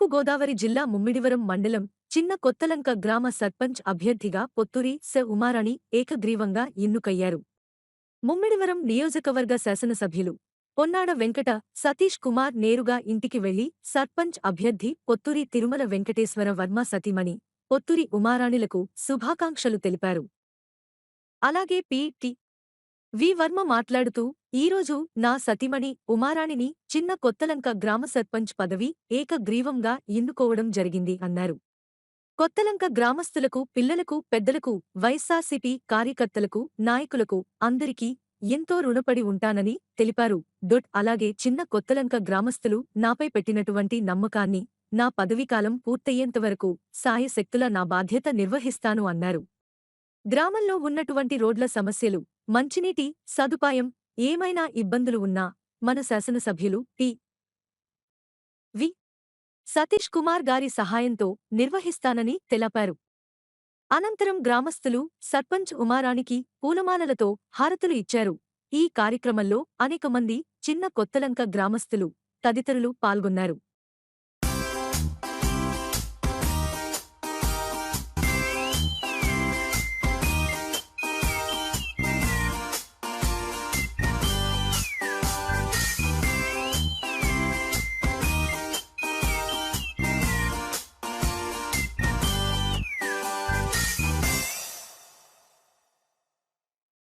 తూర్పుగోదావరి జిల్లా ముమ్మిడివరం మండలం చిన్న కొత్తలంక గ్రామ సర్పంచ్ అభ్యర్థిగా పొత్తూరి స ఉమారాణి ఏకగ్రీవంగా ఎన్నుకయ్యారు ముమ్మిడివరం నియోజకవర్గ శాసనసభ్యులు పొన్నాడ వెంకట సతీష్ కుమార్ నేరుగా ఇంటికి వెళ్ళి సర్పంచ్ అభ్యర్థి పొత్తూరి తిరుమల వెంకటేశ్వర వర్మ సతీమణి పొత్తూరి ఉమారాణిలకు శుభాకాంక్షలు తెలిపారు అలాగే పి.టి. వి. వర్మ మాట్లాడుతూ ఈరోజు నా సతీమణి ఉమారాణిని చిన్న కొత్తలంక గ్రామ సర్పంచ్ పదవి ఏకగ్రీవంగా ఎన్నుకోవడం జరిగింది అన్నారు. కొత్తలంక గ్రామస్తులకు పిల్లలకు పెద్దలకు వైఎస్సార్సీపీ కార్యకర్తలకు నాయకులకు అందరికీ ఎంతో రుణపడి ఉంటానని తెలిపారు. డొట్ అలాగే చిన్న కొత్తలంక గ్రామస్తులు నాపై పెట్టినటువంటి నమ్మకాన్ని నా పదవీకాలం పూర్తయ్యేంతవరకు సాయశక్తుల నా బాధ్యత నిర్వహిస్తాను అన్నారు. గ్రామంలో ఉన్నటువంటి రోడ్ల సమస్యలు మంచినీటి సదుపాయం ఏమైనా ఇబ్బందులు ఉన్నా మన శాసనసభ్యులు టి. వి. సతీష్ కుమార్ గారి సహాయంతో నిర్వహిస్తానని తెలిపారు. అనంతరం గ్రామస్థులు సర్పంచ్ ఉమారానికి పూలమాలలతో హారతులు ఇచ్చారు. ఈ కార్యక్రమంలో అనేక మంది చిన్న కొత్తలంక గ్రామస్థులు తదితరులు పాల్గొన్నారు.